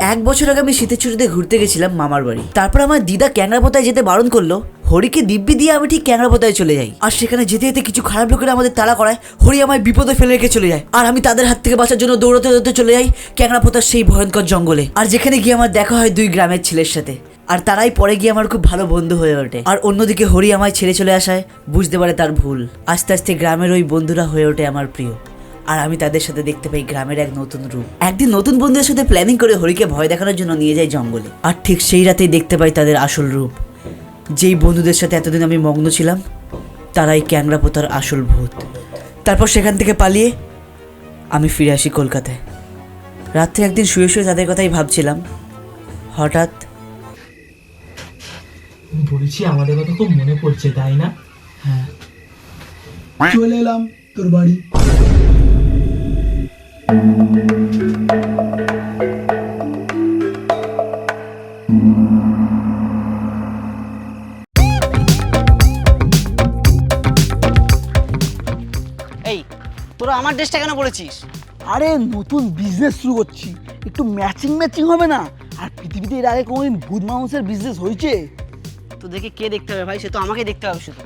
এক বছর আগে আমি শীতের ছুটিতে ঘুরতে গেছিলাম মামার বাড়ি। তারপর আমার দিদা ক্যাংরাপোতায় যেতে বারণ করল। হরিকে দিব্যি দিয়ে আমি ঠিক ক্যাংরাপোতায় চলে যাই। আর সেখানে যেতে যেতে কিছু খারাপ লোকেরা আমাদের তাড়া করায়। হরি আমায় বিপদে ফেলে রেখে চলে যায়। আর আমি তাদের হাত থেকে বাঁচার জন্য দৌড়তে দৌড়তে চলে যাই ক্যাংরাপোতার সেই ভয়ঙ্কর জঙ্গলে। আর যেখানে গিয়ে আমার দেখা হয় দুই গ্রামের ছেলের সাথে। আর তারাই পরে গিয়ে আমার খুব ভালো বন্ধু হয়ে ওঠে। আর অন্যদিকে হরি আমায় ছেড়ে চলে আসায় বুঝতে পারে তার ভুল। আস্তে আস্তে গ্রামের ওই বন্ধুরা হয়ে ওঠে আমার প্রিয়। আর আমি তাদের সাথে দেখতে পাই গ্রামের এক নতুন রূপ। একদিন নতুন বন্ধুদের সাথে প্ল্যানিং করে হরিকে ভয় দেখানোর জন্য নিয়ে যাই জঙ্গলে। আর ঠিক সেই রাতেই দেখতে পাই তাদের আসল রূপ। যেই বন্ধুদের সাথে এতদিন আমি মগ্ন ছিলাম তারাই ক্যাংরা পোতার আসল ভূত। তারপর সেখান থেকে পালিয়ে আমি ফিরে আসি কলকাতায়। রাত্রে একদিন শুয়ে শুয়ে তাদের কথাই ভাবছিলাম। হঠাৎ বলছি আমাদের কথা খুব মনে পড়ছে তাই না? হ্যাঁ। চলে এলাম তোর বাড়ি। এই তোরা আমার ড্রেসটা কেন পরেছিস আরে নতুন বিজনেস শুরু করছি। একটু ম্যাচিং ম্যাচিং হবে না? আর পৃথিবীতে এর আগে কোনোদিন ভূত মানুষের বিজনেস হয়েছে? তো দেখে কে দেখতে হবে ভাই? সে তো আমাকে দেখতে হবে শুধু।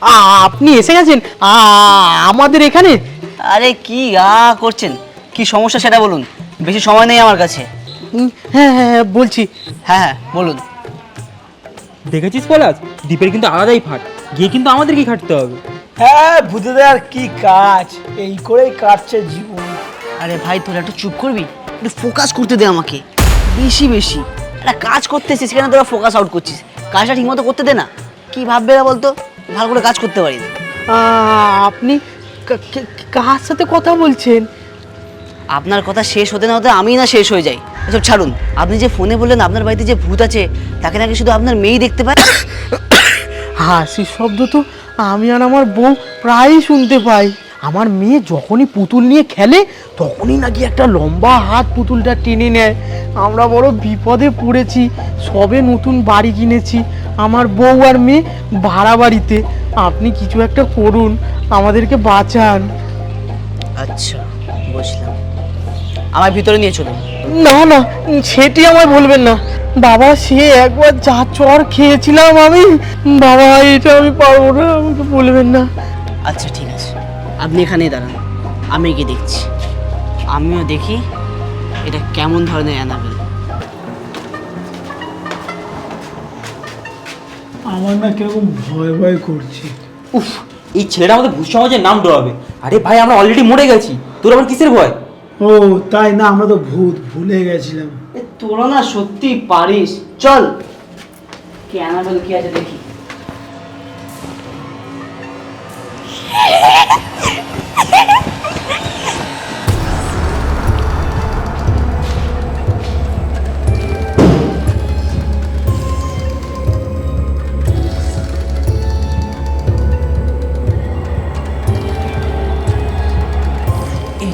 আপনি এসে গেছেন? আ- আমাদের এখানে? আরে কি আ করছেন? কি সমস্যা সেটা বলুন। বেশি সময় নেই আমার কাছে। হুম, হ্যাঁ হ্যাঁ হ্যাঁ, বলছি। হ্যাঁ হ্যাঁ বলুন। দেখেছিস পলাশ? দ্বীপের কিন্তু আলাদাই ফাট গিয়ে কিন্তু আমাদেরকে খাটতে হবে। হ্যাঁ ভূতেদের আর কি কাজ? এই করেই কাটছে জীবন। আরে ভাই তোরা একটু চুপ করবি? একটু ফোকাস করতে দে আমাকে। বেশি বেশি। একটা কাজ করতেছিস সেখানে তোরা ফোকাস আউট করছিস? কাজটা ঠিকমতো করতে দে না। কি ভাববে না বলতো? ভালো করে কাজ করতে পারি। না আপনি কার সাথে কথা বলছেন? আপনার কথা শেষ হতে না হতে আমি না শেষ হয়ে যাই। এসব ছাড়ুন। আপনি যে ফোনে বললেন আপনার বাড়িতে যে ভূত আছে তাকে নাকি শুধু আপনার মেয়েই দেখতে পায়? হাসির শব্দ তো আমি আর আমার বউ প্রায়ই শুনতে পাই। আমার মেয়ে যখনই পুতুল নিয়ে খেলে তখনই নাকি একটা লম্বা হাত পুতুলটা টেনে নেয়। আমরা বড় বিপদে পড়েছি সবে নতুন বাড়ি কিনেছি। আমার বউ আর মেয়ে ভাড়া বাড়িতে আপনি কিছু একটা করুন আমাদেরকে বাঁচান। আচ্ছা বুঝলাম। আমার ভিতরে নিয়ে চলুন। না না সেটি আমায় বলবেন না। বাবা সে একবার যা চর খেয়েছিলাম আমি। বাবা এটা আমি পারব না আমাকে বলবেন না। আচ্ছা ঠিক আছে। আপনি এখানেই দাঁড়ান। আমি গিয়ে দেখছি। আমিও দেখি এটা কেমন ধরনের অ্যানাবেল। আমার না কীরকম ভয় ভয় করছে। উফ এই ছেলেটা আমাদের ভূত সমাজের নাম ডরাবে। আরে ভাই আমরা অলরেডি মরে গেছি। তোর আবার কিসের ভয়? ও তাই না আমরা তো ভূত ভুলে গেছিলাম। তোরা না সত্যি পারিস। চল। কি অ্যানাবেল কি আছে দেখি।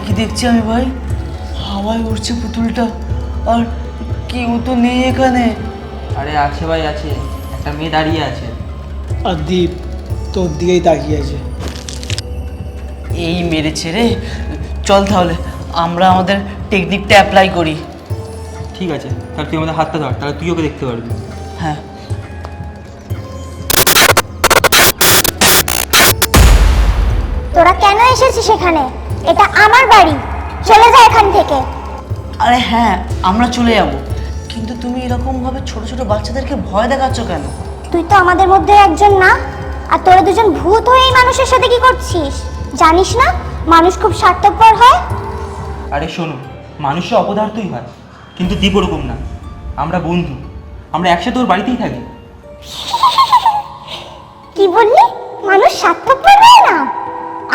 কি দেখছি আমি ভাই হাওয়ায় উড়ছে পুতুলটা আর কেউ তো নেই এখানে আরে আছে ভাই আছে একটা মেয়ে দাঁড়িয়ে আছে আর দীপ তোর দিকেই তাকিয়ে আছে এই মেরেছে রে চল তাহলে আমরা আমাদের টেকনিকটা অ্যাপ্লাই করি। ঠিক আছে তাহলে তুই আমাদের হাতটা ধর তাহলে তুই ওকে দেখতে পারবি। হ্যাঁ। তোরা কেন এসেছিস সেখানে এটা আমার বাড়ি। চলে যা এখান থেকে। আরে হ্যাঁ আমরা চলে যাব। কিন্তু তুমি এরকম ভাবে ছোট ছোট বাচ্চাদেরকে ভয় দেখাচ্ছ কেন? তুই তো আমাদের মধ্যে একজন না? আর তোরা দুজন ভূত হয়ে এই মানুষের সাথে কি করছিস? জানিস না মানুষ খুব স্বার্থপর হয়? আরে শোনো মানুষের অপদার্থই হয় কিন্তু দীপ ওরকম না। আমরা বন্ধু আমরা একসাথে ওর বাড়িতেই থাকি। কি বললি? মানুষ স্বার্থপর হয় না?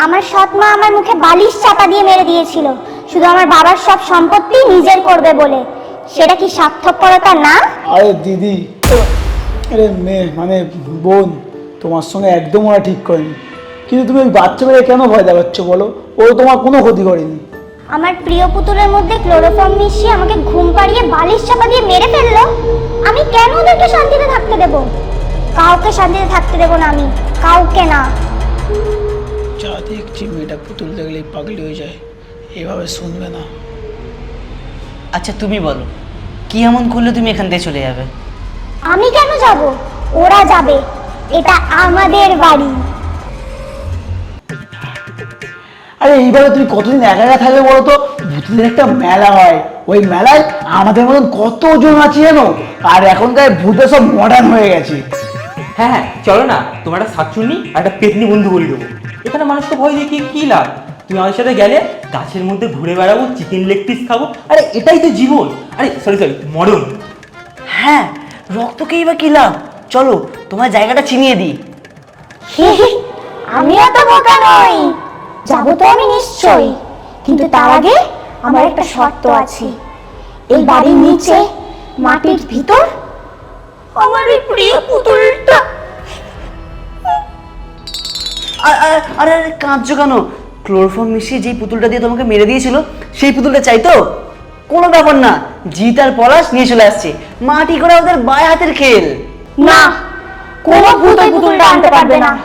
আমার সৎ মা আমার মুখে বালিশ চাপা দিয়ে মেরে দিয়েছিল। শুধু আমার বাবার সব সম্পত্তি নিজের করবে বলে। সেটা কি স্বার্থপরতা না? আরে দিদি আরে মেয়ে মানে বোন তোমার সঙ্গে একদম ওরা ঠিক করেনি। কিন্তু তুমি ওই বাচ্চা মেয়ে কেন ভয় দেখাচ্ছ বলো? ও তোমার কোনো ক্ষতি করেনি। আমার প্রিয় পুতুলের মধ্যে ক্লোরোফর্ম মিশিয়ে আমাকে ঘুম পাড়িয়ে বালিশ চাপা দিয়ে মেরে ফেলল। আমি কেন ওদেরকে শান্তিতে থাকতে দেব? কাউকে শান্তিতে থাকতে দেব না আমি কাউকে না। যা দেখছি মেয়েটা পুতুল দেখলেই পাগলি হয়ে যায় এভাবে শুনবে না। আচ্ছা তুমি বলো কি এমন করলে তুমি এখান থেকে চলে যাবে? আমি কেন যাব? ওরা যাবে এটা আমাদের বাড়ি। আরে এইবারে তুমি কতদিন একা একা থাকবে বলো তো? ভূতদের একটা মেলা হয়। ওই মেলায় আমাদের মতন কতজন আছে জানো আর এখনকার ভূতে সব মডার্ন হয়ে গেছে। হ্যাঁ হ্যাঁ চলো না তোমার একটা শাকচুন্নি আর একটা পেতনি বন্ধু বলে দেবো। এখানে মানুষকে ভয় দেখিয়ে কি লাভ? তুমি আমার সাথে গেলে গাছের মধ্যে ঘুরে বেড়াবো চিকেন লেগ পিস খাব। আরে এটাই তো জীবন। আরে সরি সরি মরণ। হ্যাঁ রক্তকেই বা কি লাভ? চলো তোমার জায়গাটা চিনিয়ে দিই। আমিও তো বোকা নই। যাব তো আমি নিশ্চয়ই। কিন্তু তার আগে আমার একটা শর্ত আছে। এই বাড়ির নিচে মাটির ভিতর আমার এই প্রিয় পুতুলটা। আর- আর- আরে আরে কাঁদছো কেন? ক্লোরোফর্ম মিশিয়ে যেই পুতুলটা দিয়ে তোমাকে মেরে দিয়েছিল সেই পুতুলটা চাই তো? কোনো ব্যাপার না জিত আর পলাশ নিয়ে চলে আসছে। মাটি করে ওদের বায় হাতের খেল। না কোনো ভূত ওই পুতুলটা আনতে পারবে না।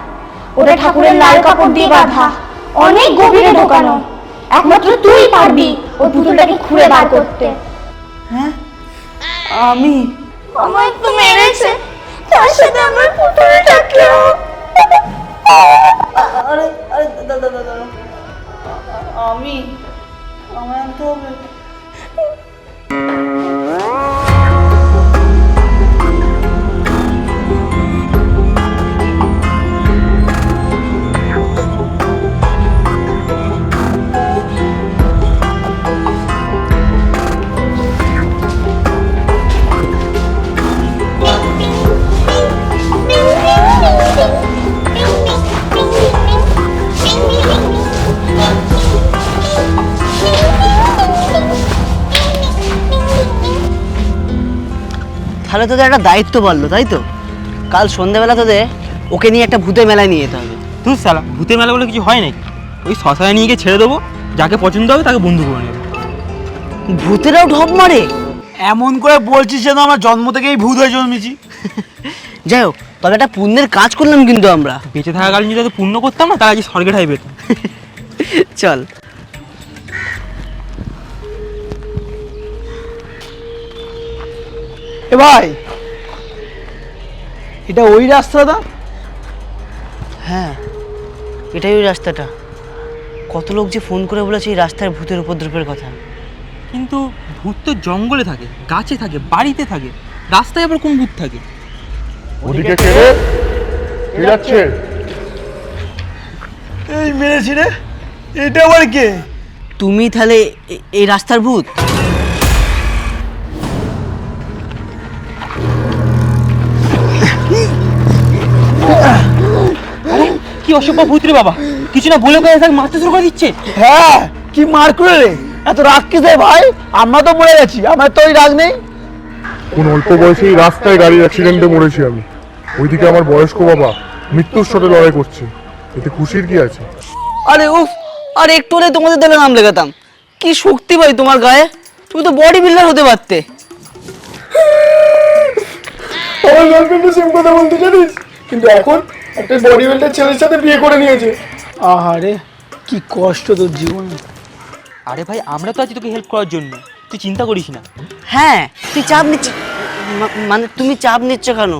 ওটা ঠাকুরের লাল কাপড় দিয়ে বাঁধা। অনেক গভীরে ঢোকানো। একমাত্র তুই পারবি ওই পুতুলটাকে খুঁড়ে বার করতে। হ্যাঁ? আমি। আমায় তো মেরেছে। তার সাথে আমার পুতুলটাকেও আরে আরে দাদা দাদা দাদা। আমি। আমার আনতে তাহলে তোদের একটা দায়িত্ব বাড়লো তাই তো? কাল সন্ধ্যেবেলা তোদের ওকে নিয়ে একটা ভূতের মেলায় নিয়ে যেতে হবে। তুই সালা ভূতে মেলা বলে কিছু হয় নাকি ওই শ্মশানে নিয়ে গিয়ে ছেড়ে দেবো যাকে পছন্দ হবে তাকে বন্ধু করে নেবে। ভূতেরাও ঢপ মারে? এমন করে বলছিস যেন আমরা জন্ম থেকেই ভূত হয়ে জন্মেছি। যাই হোক তবে একটা পুণ্যের কাজ করলাম কিন্তু আমরা। বেঁচে থাকাকালীন যদি পূর্ণ করতাম না তারা আজ স্বর্গে ঠাই পেত চল। এ ভাই এটা ওই রাস্তাটা? হ্যাঁ এটাই ওই রাস্তাটা। কত লোক যে ফোন করে বলেছে এই রাস্তায় ভূতের উপদ্রবের কথা। কিন্তু ভূত তো জঙ্গলে থাকে গাছে থাকে বাড়িতে থাকে রাস্তায় আবার কোন ভূত থাকে? ওদিকে কে রে? কে যাচ্ছে? এই মেরেছি রে এটা আবার কে? তুমি তাহলে এ- এই রাস্তার ভূত? অসভ্য ভূত রে বাবা। কিছু না বলে তাকে মারতে শুরু করে দিচ্ছে। হ্যাঁ কি মার করে রে এত রাগ কিসে ভাই? আমরা তো মরে গেছি আমার তো ওই রাগ নেই। কোন অল্প বয়সে রাস্তায় গাড়ির অ্যাক্সিডেন্টে মরেছি আমি। ওইদিকে আমার বয়স্ক বাবা মৃত্যুর সাথে লড়াই করছে। এতে খুশির কি আছে? আরে উফ আর একটু হলে তোমাদের দলে নাম লেখাতাম। কি শক্তি ভাই তোমার গায়ে? তুমি তো বডি বিল্ডার হতে পারতে। আমার গার্লফ্রেন্ডও সেম কথা বলতে জানিস? কিন্তু এখন একটা বডি বিল্ডার ছেলের সাথে বিয়ে করে নিয়েছে। আহারে কি কষ্ট তোর জীবনে। আরে ভাই আমরা তো আছি তোকে হেল্প করার জন্য। তুই চিন্তা করিস না। হ্যাঁ তুই চাপ নিচ্ছ মানে তুমি চাপ নিচ্ছ কেন?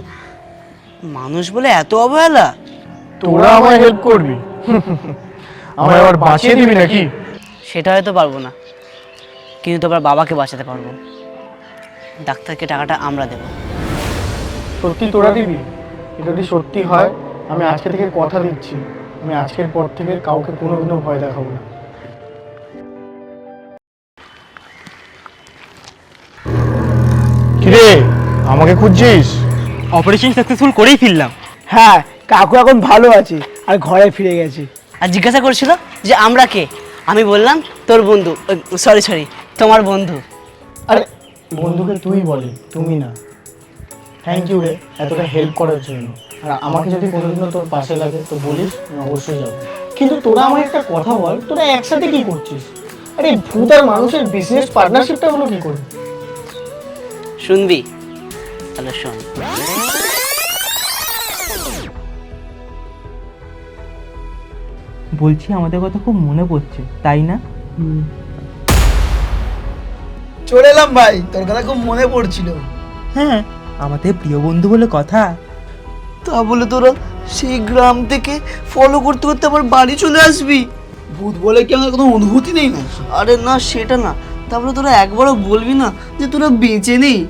মানুষ বলে এত অবহেলা। তোরা আমায় হেল্প করবি। আমায় আবার বাঁচিয়ে দিবি নাকি? সেটা হয়তো পারব না। কিন্তু তোমার বাবাকে বাঁচাতে পারব। ডাক্তারকে টাকাটা আমরা দেবো। সত্যি তোরা দিবি? এটা যদি সত্যি হয় আমি আজকে থেকে কথা দিচ্ছি। আমি আজকের পর থেকে কাউকে কোনোদিনও ভয় দেখাবো না। কিরে আমাকে খুঁজছিস? অপারেশন সাকসেসফুল করেই ফিরলাম। হ্যাঁ কাকু এখন ভালো আছে আর ঘরে ফিরে গেছে। আর জিজ্ঞাসা করছিল যে আমরা কে? আমি বললাম তোর বন্ধু। সরি সরি তোমার বন্ধু। আরে বন্ধুকে তুই বলে তুমি না। থ্যাংক ইউ রে এতটা হেল্প করার জন্য। আর আমাকে যদি কোনোদিনও তোর পাশে লাগে তো বলিস আমি অবশ্যই যাব। কিন্তু তোরা আমার একটা কথা বল তোরা একসাথে কি করছিস? আরে ভূত আর মানুষের বিজনেস পার্টনারশিপটা হলো কি করে? শুনবি। তাহলে শোন। বলছি আমাদের কথা খুব মনে পড়ছে তাই না? চলে এলাম ভাই তোর কথা খুব মনে পড়ছিল। হ্যাঁ আমাদের প্রিয় বন্ধু বলে কথা। তা বলে তোরা সেই গ্রাম থেকে ফলো করতে করতে আবার বাড়ি চলে আসবি? ভূত বলে কি আমার কোনো অনুভূতি নেই? না আরে না সেটা না। তারপরে তোরা একবারও বলবি না যে তোরা বেঁচে নেই?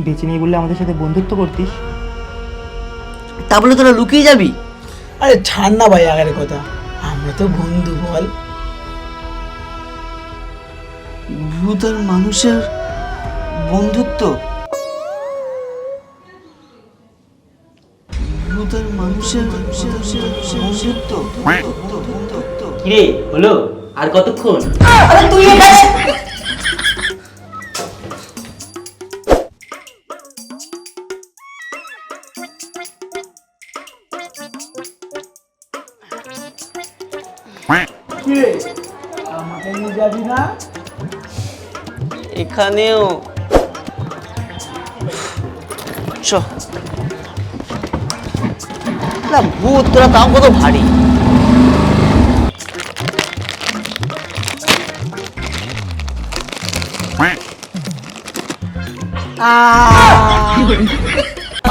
বেঁচে নেই বললে আমাদের সাথে বন্ধুত্ব করতিস। তারপরে তোরা লুকিয়ে যাবি? আরে ছাড় না ভাই আগের কথা। আমরা তো বন্ধু বল। ভূত আর মানুষের বন্ধুত্ব? আর মানুষের বন্ধুত্ব কিরে হলো? আর কতক্ষণ? আরে তুই এখানে। আমাকে নিয়ে যাবি না? এখানেও। চ। না ভূত তোরা তাও কত ভারী।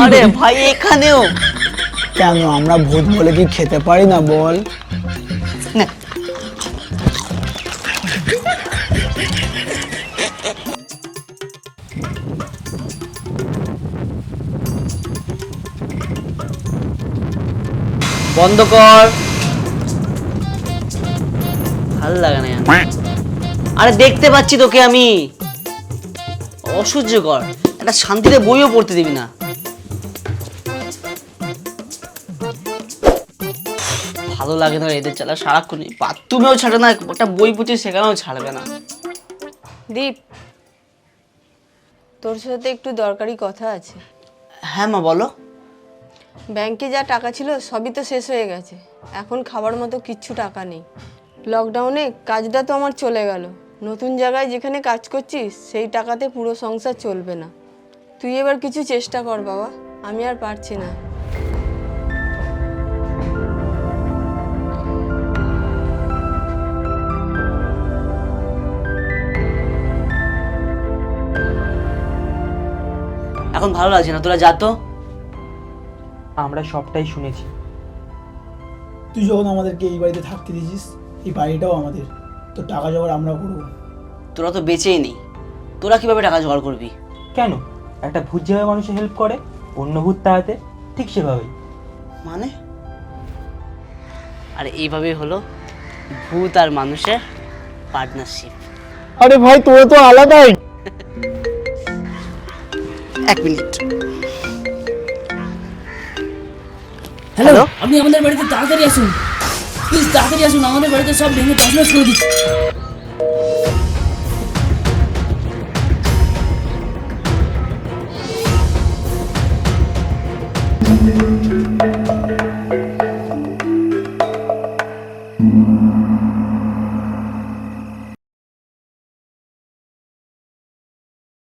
আরে ভাই এখানেও। কেন আমরা ভূত বলে কি খেতে পারি না বল? না বন্ধ কর। ভালো লাগে না আরে দেখতে পাচ্ছি তোকে আমি। অসহ্য কর একটা শান্তিতে বইও পড়তে দিবি না। ভালো লাগে না এদের চালা সারাক্ষণ। বাথরুমেও ছাড়ে না একটা বই পুঁথি সেখানেও ছাড়বে না। দীপ তোর সাথে একটু দরকারি কথা আছে। হ্যাঁ মা বলো। ব্যাংকে যা টাকা ছিল সবই তো শেষ হয়ে গেছে। এখন খাবার মতো কিচ্ছু টাকা নেই। লকডাউনে কাজটা তো আমার চলে গেল। নতুন জায়গায় যেখানে কাজ করছিস সেই টাকাতে পুরো সংসার চলবে না। তুই এবার কিছু চেষ্টা কর বাবা, আমি আর পারছি না। এখন ভালো লাগছে না? তোরা যা তো। আমরা সবটাই শুনেছি। তুই যখন আমাদেরকে এই বাড়িতে থাকতে দিয়েছিস এই বাড়িটাও আমাদের। তো টাকা জোগাড় আমরা করব। তোরা তো বেঁচেই নেই। তোরা কীভাবে টাকা জোগাড় করবি? কেন? একটা ভূত যেভাবে মানুষের হেল্প করে অন্য ভূত তাড়াতে ঠিক সেভাবেই। মানে? আরে এইভাবেই হলো ভূত আর মানুষের পার্টনারশিপ আরে ভাই তোরা তো আলাদাই। এক মিনিট। হ্যালো আপনি আমাদের বাড়িতে তাড়াতাড়ি আসুন। প্লিজ তাড়াতাড়ি আসুন আমাদের বাড়িতে সব ভেঙে তছনছ করে দিচ্ছে।